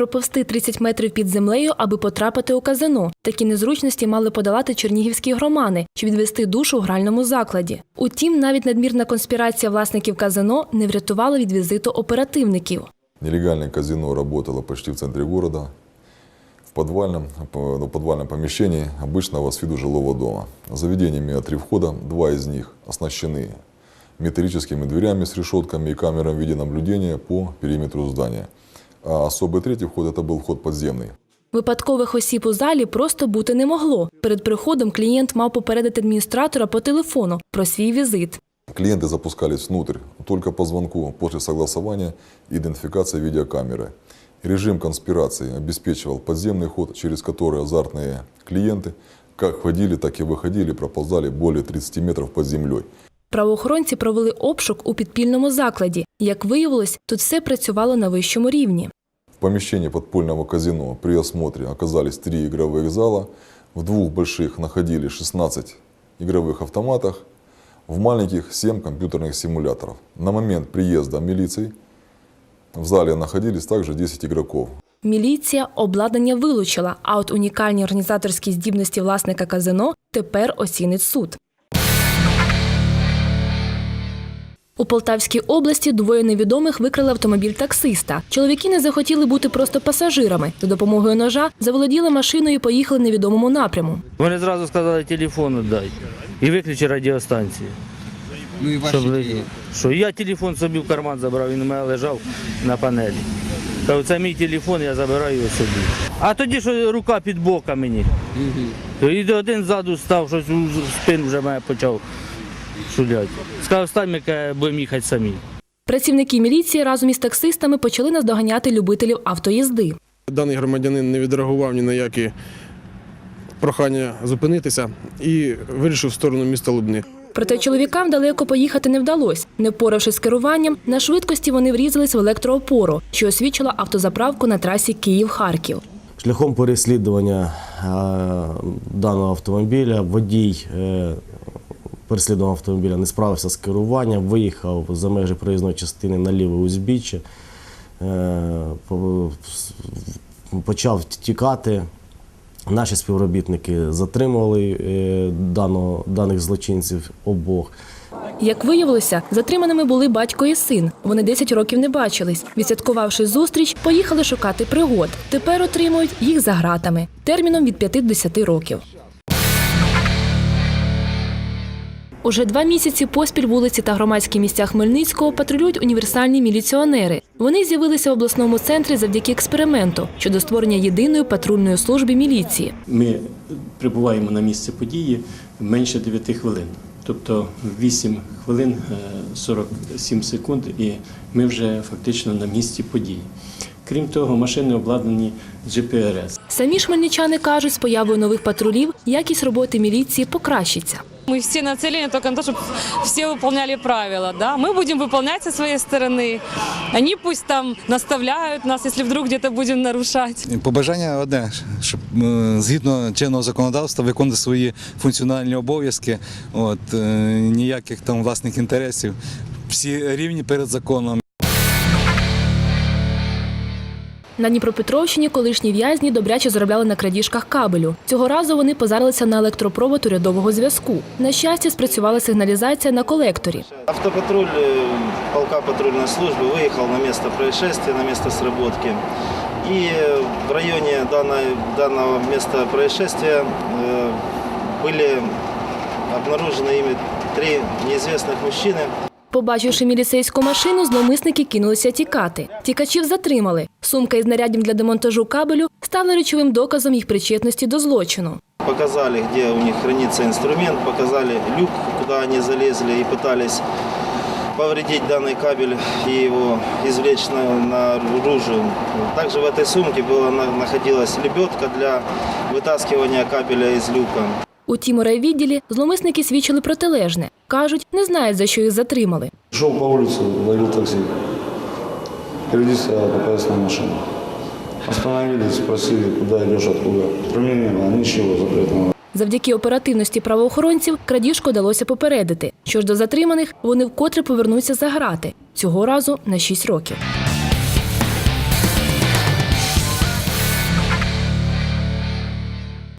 Проповсти 30 метрів під землею, аби потрапити у казино. Такі незручності мали подолати чернігівські громани, щоб відвести душу в гральному закладі. Утім, навіть надмірна конспірація власників казино не врятувала від візиту оперативників. Нелегальное казино работало почти в центре города, в подвальном, по- ну, подвальном помещении обычного с виду жилого дома. Заведения имеют три входа, два из них оснащены металлическими дверями с решетками и камерами видеонаблюдения по периметру здания А особый третий вход – это был вход подземный. Випадкових осіб у залі просто бути не могло. Перед приходом клієнт мав попередити адміністратора по телефону про свій візит. Клиенты запускались внутрь только по звонку после согласования и идентификации видеокамеры. Режим конспирации обеспечивал подземный ход, через который азартные клиенты как входили, так и выходили, проползали более 30 метров под землей. Правоохоронці провели обшук у підпільному закладі. Як виявилось, тут все працювало на вищому рівні. В помещении подпольного казино при осмотре оказались три игровых зала, в двух больших находились 16 игровых автоматов, в маленьких 7 компьютерных симуляторов. На момент приезда милиции в зале находились также 10 игроков. Міліція обладнання вилучила, а от унікальні організаторські здібності власника казино тепер оцінить суд. У Полтавській області двоє невідомих викрали автомобіль таксиста. Чоловіки не захотіли бути просто пасажирами. За допомогою ножа заволоділи машиною і поїхали в невідомому напряму. Вони зразу сказали телефон віддай і виключи радіостанцію. Ну і ваші Щоб, що я телефон собі в карман забрав, він у мене лежав на панелі. Кажу, це мій телефон, я забираю його собі. А тоді що рука під бока мені. І один ззаду став, щось у спину вже мене почав шуляти. Сказав, стань, ми будемо їхати самі. Працівники міліції разом із таксистами почали наздоганяти любителів автоїзди. Даний громадянин не відреагував ні на які прохання зупинитися і вирішив в сторону міста Лубни. Проте чоловікам далеко поїхати не вдалося. Не впоравшись з керуванням, на швидкості вони врізались в електроопору, що освічила автозаправку на трасі Київ-Харків. Шляхом переслідування е, даного автомобіля водій переслідуваного автомобіля не справився з керуванням, виїхав за межі проїзної частини на ліве узбіччя, е, почав тікати. Наші співробітники затримували е, даних злочинців обох. Як виявилося, затриманими були батько і син. Вони 10 років не бачились. Відсвяткувавши зустріч, поїхали шукати пригод. Тепер отримують їх за гратами терміном від 5 до 10 років. Уже два місяці поспіль вулиці та громадські місця Хмельницького патрулюють універсальні міліціонери. Вони з'явилися в обласному центрі завдяки експерименту щодо створення єдиної патрульної служби міліції. Ми прибуваємо на місце події менше 9 хвилин. Тобто 8 хвилин е, 47 секунд, і ми вже фактично на місці події. Крім того, машини обладнані GPRS. Самі ж хмельничани кажуть, з появою нових патрулів якість роботи міліції покращиться. Мы все нацелены только на то, чтобы все выполняли правила. Да? Мы будем выполнять со своей стороны. Они пусть там наставляют нас, если вдруг где-то будем нарушать. Побажання одне, щоб е, згідно чинного законодавства виконувати свої функціональні обов'язки, от, е, ніяких там власних інтересів. Всі рівні перед законом. На Дніпропетровщині колишні в'язні добряче заробляли на крадіжках кабелю. Цього разу вони позарилися на електропровод урядового зв'язку. На щастя, спрацювала сигналізація на колекторі. Автопатруль э, полка патрульной службы выехал на место происшествия, на место сработки. И э, в районе данной, данного места происшествия э, были обнаружены ими три неизвестных мужчины. Побачивши міліцейську машину, зловмисники кинулися тікати. Тікачів затримали. Сумка із знаряддям для демонтажу кабелю стала речовим доказом їх причетності до злочину. Показали, где у них хранится инструмент, показали люк, куда они залезли и пытались повредить данный кабель и его извлечь на- наружу. Также в этой сумке была, на- находилась лебедка для вытаскивания кабеля из люка. Утім, у райвідділі зловмисники свідчили протилежне. Кажуть, не знають, за що їх затримали. Шел по улице, ловил такси. Впереди стояла показательная машина. Остановились, спросили, куда идешь, откуда. Было, ничего запретного. Завдяки оперативності правоохоронців крадіжку вдалося попередити. Що ж до затриманих, вони вкотре повернуться за грати цього разу на 6 років.